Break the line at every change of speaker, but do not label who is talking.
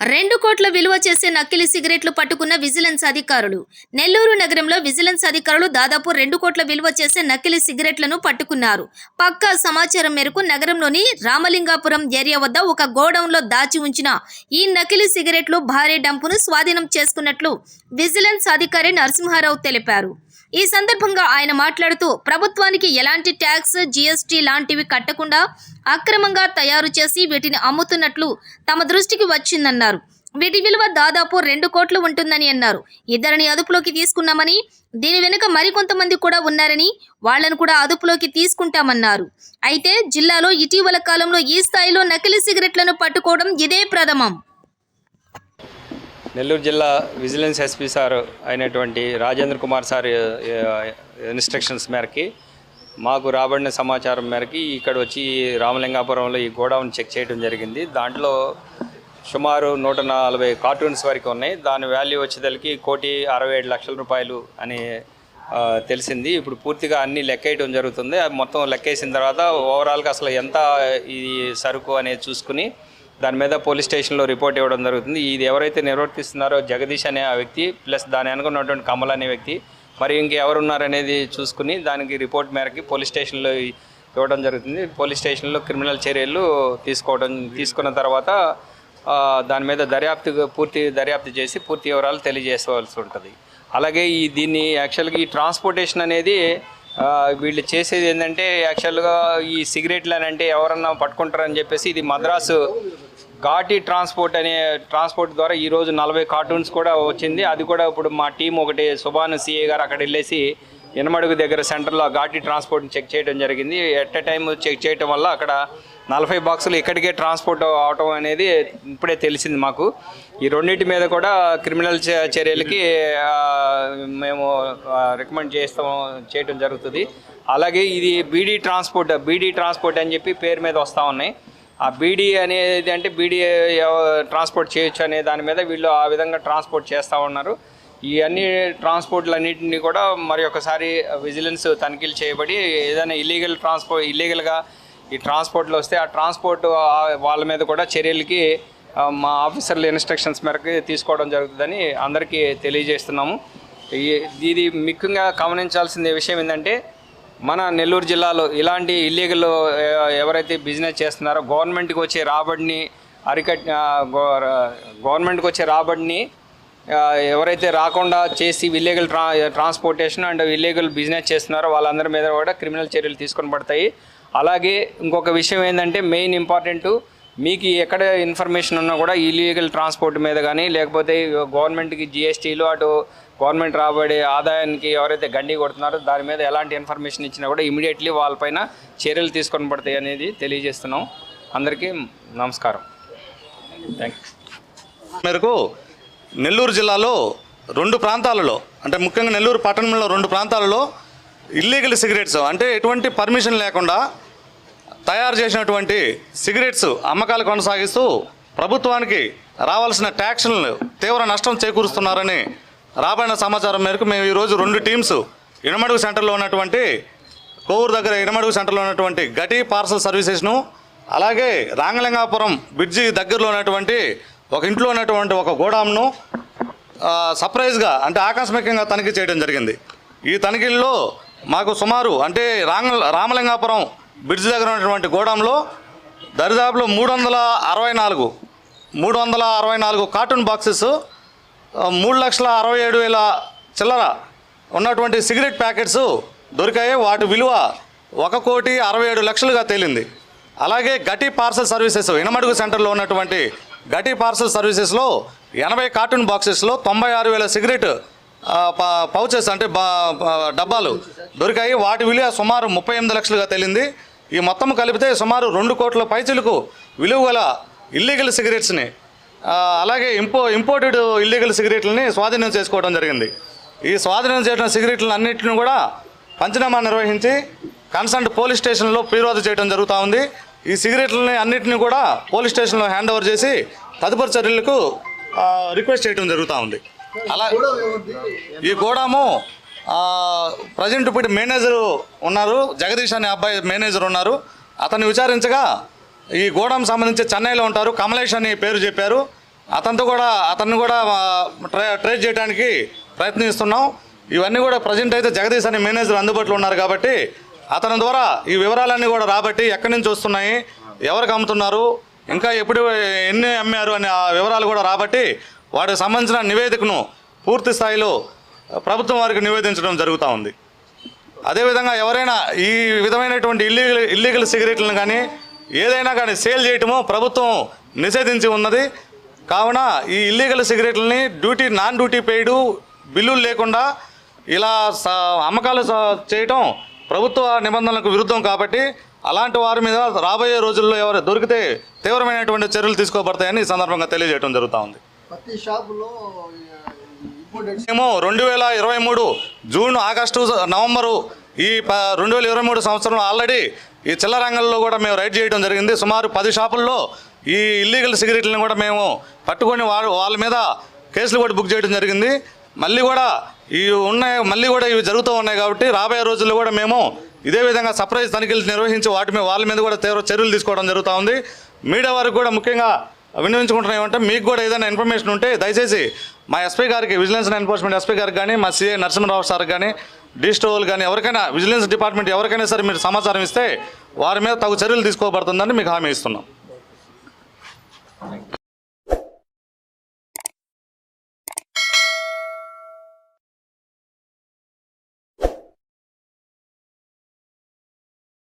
రెండు కోట్ల విలువ చేసే నకిలీ సిగరెట్లు పట్టుకున్న విజిలెన్స్ అధికారులు. నెల్లూరు నగరంలో విజిలెన్స్ అధికారులు దాదాపు రెండు కోట్ల విలువ చేసే నకిలీ సిగరెట్లను పట్టుకున్నారు. పక్కా సమాచారం మేరకు నగరంలోని రామలింగాపురం ఏరియా వద్ద ఒక గోడౌన్లో దాచి ఉంచిన ఈ నకిలీ సిగరెట్లు భారీ డంపును స్వాధీనం చేసుకున్నట్లు విజిలెన్స్ అధికారి నరసింహారావు తెలిపారు. ఈ సందర్భంగా ఆయన మాట్లాడుతూ ప్రభుత్వానికి ఎలాంటి ట్యాక్స్ జీఎస్టీ లాంటివి కట్టకుండా అక్రమంగా తయారు చేసి వీటిని అమ్ముతున్నట్లు తమ దృష్టికి వచ్చిందన్నారు. వీటి విలువ దాదాపు రెండు కోట్లు ఉంటుందని అన్నారు. ఇద్దరిని అదుపులోకి తీసుకున్నామని దీని వెనుక మరికొంతమంది కూడా ఉన్నారని వాళ్ళను కూడా అదుపులోకి తీసుకుంటామన్నారు. అయితే జిల్లాలో ఇటీవల కాలంలో ఈ స్థాయిలో నకిలీ సిగరెట్లను పట్టుకోవడం ఇదే ప్రథమం.
నెల్లూరు జిల్లా విజిలెన్స్ ఎస్పీ సార్ అయినటువంటి రాజేంద్ర కుమార్ సార్ ఇన్స్ట్రక్షన్స్ మేరకి మాకు రాబడిన సమాచారం మేరకి ఇక్కడ వచ్చి రామలింగాపురంలో ఈ గోడౌన్ చెక్ చేయడం జరిగింది. దాంట్లో సుమారు నూట నలభై కార్టూన్స్ వరకు ఉన్నాయి. దాని వాల్యూ వచ్చేదలికి కోటి అరవై ఏడు లక్షల రూపాయలు అని తెలిసింది. ఇప్పుడు పూర్తిగా అన్ని లెక్కేయడం జరుగుతుంది. అది మొత్తం లెక్కేసిన తర్వాత ఓవరాల్గా అసలు ఎంత ఈ సరుకు అనేది చూసుకుని దాని మీద పోలీస్ స్టేషన్లో రిపోర్ట్ ఇవ్వడం జరుగుతుంది. ఇది ఎవరైతే నిర్వర్తిస్తున్నారో జగదీష్ అనే ఆ వ్యక్తి ప్లస్ దాని అనుకున్నటువంటి కమల్ అనే వ్యక్తి మరి ఇంకెవరున్నారనేది చూసుకుని దానికి రిపోర్ట్ మేరకి పోలీస్ స్టేషన్లో ఇవ్వడం జరుగుతుంది. పోలీస్ స్టేషన్లో క్రిమినల్ చర్యలు తీసుకోవడం తీసుకున్న తర్వాత దాని మీద దర్యాప్తు పూర్తి దర్యాప్తు చేసి పూర్తి వివరాలు తెలియజేసుకోవాల్సి ఉంటుంది. అలాగే ఈ దీన్ని యాక్చువల్గా ఈ ట్రాన్స్పోర్టేషన్ అనేది వీళ్ళు చేసేది ఏంటంటే యాక్చువల్గా ఈ సిగరెట్లు అని అంటే ఎవరన్నా పట్టుకుంటారని చెప్పేసి ఇది మద్రాసు ఘాటి ట్రాన్స్పోర్ట్ అనే ట్రాన్స్పోర్ట్ ద్వారా ఈరోజు నలభై కార్టూన్స్ కూడా వచ్చింది. అది కూడా ఇప్పుడు మా టీం ఒకటి సుభాన్ సిఏ గారు అక్కడ వెళ్ళేసి ఎనమడుగు దగ్గర సెంటర్లో ఘాటి ట్రాన్స్పోర్ట్ని చెక్ చేయడం జరిగింది. ఎట్ ఎ టైం చెక్ చేయడం వల్ల అక్కడ నలభై బాక్సులు ఇక్కడికే ట్రాన్స్పోర్ట్ అవటం అనేది ఇప్పుడే తెలిసింది మాకు. ఈ రెండింటి మీద కూడా క్రిమినల్ చర్యలకి మేము రికమెండ్ చేస్తాం చేయడం జరుగుతుంది. అలాగే ఇది బీడీ ట్రాన్స్పోర్ట్ బీడీ ట్రాన్స్పోర్ట్ అని చెప్పి పేరు మీద వస్తూ ఉన్నాయి. ఆ బీడీ అనేది అంటే బీడీ ట్రాన్స్పోర్ట్ చేయొచ్చు అనే దాని మీద వీళ్ళు ఆ విధంగా ట్రాన్స్పోర్ట్ చేస్తూ ఉన్నారు. ఈ అన్ని ట్రాన్స్పోర్ట్లన్నింటినీ కూడా మరి ఒకసారి విజిలెన్స్ తనిఖీలు చేయబడి ఏదైనా ఇల్లీగల్ ట్రాన్స్పోర్ట్ ఇల్లీగల్గా ఈ ట్రాన్స్పోర్ట్లో వస్తే ఆ ట్రాన్స్పోర్ట్ వాళ్ళ మీద కూడా చర్యలకి మా ఆఫీసర్ల ఇన్స్ట్రక్షన్స్ మేరకు తీసుకోవడం జరుగుతుందని అందరికీ తెలియజేస్తున్నాము. ఇది ముఖ్యంగా గమనించాల్సిన విషయం ఏంటంటే మన నెల్లూరు జిల్లాలో ఇలాంటి ఇల్లీగల్ ఎవరైతే బిజినెస్ చేస్తున్నారో గవర్నమెంట్కి వచ్చే రాబడిని అరికట్ గవర్నమెంట్కి వచ్చే రాబడిని ఎవరైతే రాకుండా చేసి ఇల్లీగల్ ట్రా ట్రాన్స్పోర్టేషన్ అండ్ ఇల్లీగల్ బిజినెస్ చేస్తున్నారో వాళ్ళందరి మీద కూడా క్రిమినల్ చర్యలు తీసుకొని పడతాయి. అలాగే ఇంకొక విషయం ఏంటంటే మెయిన్ ఇంపార్టెంట్ మీకు ఎక్కడ ఇన్ఫర్మేషన్ ఉన్నా కూడా ఇల్లీగల్ ట్రాన్స్పోర్ట్ మీద కానీ లేకపోతే గవర్నమెంట్కి జిఎస్టీలు అటు గవర్నమెంట్ రాబడే ఆదాయానికి ఎవరైతే గండి కొడుతున్నారో దాని మీద ఎలాంటి ఇన్ఫర్మేషన్ ఇచ్చినా కూడా ఇమీడియట్లీ వాళ్ళపైన చర్యలు తీసుకొని పడతాయి అనేది తెలియజేస్తున్నాం. అందరికీ నమస్కారం. థ్యాంక్ యూ
మేరకు నెల్లూరు జిల్లాలో రెండు ప్రాంతాలలో అంటే ముఖ్యంగా నెల్లూరు పట్టణంలో రెండు ప్రాంతాలలో ఇల్లీగల్ సిగరెట్స్ అంటే ఎటువంటి పర్మిషన్ లేకుండా తయారు చేసినటువంటి సిగరెట్స్ అమ్మకాలు కొనసాగిస్తూ ప్రభుత్వానికి రావాల్సిన ట్యాక్స్లను తీవ్ర నష్టం చేకూరుస్తున్నారని రాబడిన సమాచారం మేరకు మేము ఈరోజు రెండు టీమ్స్ ఇనమడుగు సెంటర్లో ఉన్నటువంటి కోవూరు దగ్గర ఇనమడుగు సెంటర్లో ఉన్నటువంటి గటి పార్సల్ సర్వీసెస్ను అలాగే రాంగలింగాపురం బ్రిడ్జి దగ్గరలో ఉన్నటువంటి ఒక ఇంట్లో ఉన్నటువంటి ఒక గోడాంను సర్ప్రైజ్గా అంటే ఆకస్మికంగా తనిఖీ చేయడం జరిగింది. ఈ తనిఖీల్లో మాకు సుమారు అంటే రాంగ రామలింగాపురం బ్రిడ్జ్ దగ్గర ఉన్నటువంటి గోడంలో దరిదాపులో మూడు వందల అరవై నాలుగు మూడు వందల అరవై నాలుగు కార్టూన్ బాక్సెస్ మూడు లక్షల అరవై ఏడు వేల చిల్లర ఉన్నటువంటి సిగరెట్ ప్యాకెట్స్ దొరికాయి. వాటి విలువ ఒక కోటి అరవై ఏడు లక్షలుగా తేలింది. అలాగే గటి పార్సల్ సర్వీసెస్ ఇనమడుగు సెంటర్లో ఉన్నటువంటి గటి పార్సల్ సర్వీసెస్లో ఎనభై కార్టూన్ బాక్సెస్లో తొంభై ఆరు వేల సిగరెట్ పౌచెస్ అంటే బా డబ్బాలు దొరికాయి. వాటి విలువ సుమారు ముప్పై ఎనిమిది లక్షలుగా తేలింది. ఈ మొత్తం కలిపితే సుమారు రెండు కోట్ల పైచులకు విలువ గల ఇల్లీగల్ సిగరెట్స్ని అలాగే ఇంపో ఇంపోర్టెడ్ ఇల్లీగల్ సిగరెట్లని స్వాధీనం చేసుకోవడం జరిగింది. ఈ స్వాధీనం చేసిన సిగరెట్లను అన్నింటిని కూడా పంచనామా నిర్వహించి కన్సర్న్ పోలీస్ స్టేషన్లో ఫిర్యాదు చేయడం జరుగుతూ ఉంది. ఈ సిగరెట్లని అన్నింటినీ కూడా పోలీస్ స్టేషన్లో హ్యాండ్ ఓవర్ చేసి తదుపరి చర్యలకు రిక్వెస్ట్ చేయడం జరుగుతూ ఉంది. అలా ఈ గోడాము ప్రజెంట్ ఇప్పుడు మేనేజర్ ఉన్నారు జగదీష్ అనే అబ్బాయి మేనేజర్ ఉన్నారు. అతన్ని విచారించగా ఈ గోడాం సంబంధించి చెన్నైలో ఉంటారు కమలేష్ అని పేరు చెప్పారు. అతనితో కూడా అతన్ని కూడా ట్రై ట్రేస్ చేయడానికి ప్రయత్నిస్తున్నాం. ఇవన్నీ కూడా ప్రజెంట్ అయితే జగదీష్ అనే మేనేజర్ అందుబాటులో ఉన్నారు కాబట్టి అతని ద్వారా ఈ వివరాలన్నీ కూడా రాబట్టి ఎక్కడి నుంచి వస్తున్నాయి ఎవరికి అమ్ముతున్నారు ఇంకా ఎప్పుడు ఎన్ని అమ్మారు అనే ఆ వివరాలు కూడా రాబట్టి వాటికి సంబంధించిన నివేదికను పూర్తి స్థాయిలో ప్రభుత్వం వారికి నివేదించడం జరుగుతూ ఉంది. అదేవిధంగా ఎవరైనా ఈ విధమైనటువంటి ఇల్లీగల్ ఇల్లీగల్ సిగరెట్లను కానీ ఏదైనా కానీ సేల్ చేయటము ప్రభుత్వం నిషేధించి ఉన్నది. కావున ఈ ఇల్లీగల్ సిగరెట్లని డ్యూటీ నాన్ డ్యూటీ పెయిడ్ బిల్లులు లేకుండా ఇలా అమ్మకాలు చేయటం ప్రభుత్వ నిబంధనలకు విరుద్ధం కాబట్టి అలాంటి వారి మీద రాబోయే రోజుల్లో ఎవరు దొరికితే తీవ్రమైనటువంటి చర్యలు తీసుకోబడతాయని ఈ సందర్భంగా తెలియజేయడం జరుగుతూ ఉంది.
ప్రతి షాపులో
మేము రెండు వేల ఇరవై మూడు జూన్ ఆగస్టు నవంబరు ఈ ప రెండు వేల ఇరవై మూడు సంవత్సరంలో ఆల్రెడీ ఈ చిల్లర రంగంలో కూడా మేము రైడ్ చేయడం జరిగింది. సుమారు పది షాపుల్లో ఈ ఇల్లీగల్ సిగరెట్లను కూడా మేము పట్టుకొని వాళ్ళ వాళ్ళ మీద కేసులు కూడా బుక్ చేయడం జరిగింది. మళ్ళీ కూడా ఇవి ఉన్నాయి మళ్ళీ కూడా ఇవి జరుగుతూ ఉన్నాయి కాబట్టి రాబోయే రోజుల్లో కూడా మేము ఇదే విధంగా సర్ప్రైజ్ తనిఖీలు నిర్వహించి వాటి మీద వాళ్ళ మీద కూడా తీవ్ర చర్యలు తీసుకోవడం జరుగుతూ ఉంది. మీడియా వారికి కూడా ముఖ్యంగా వినియోగించుకుంటున్నామంటే మీకు కూడా ఏదైనా ఇన్ఫర్మేషన్ ఉంటే దయచేసి మా ఎస్పీ గారికి విజిలెన్స్ ఎన్ఫోర్స్మెంట్ ఎస్పీ గారికి కానీ మా సీఏ నరసింహరావు సార్ కానీ డిస్టోల్ కానీ ఎవరికైనా విజిలెన్స్ డిపార్ట్మెంట్ ఎవరికైనా సరే మీరు సమాచారం ఇస్తే వారి మీద తగు చర్యలు తీసుకోబడుతుందని మీకు హామీ ఇస్తున్నాం.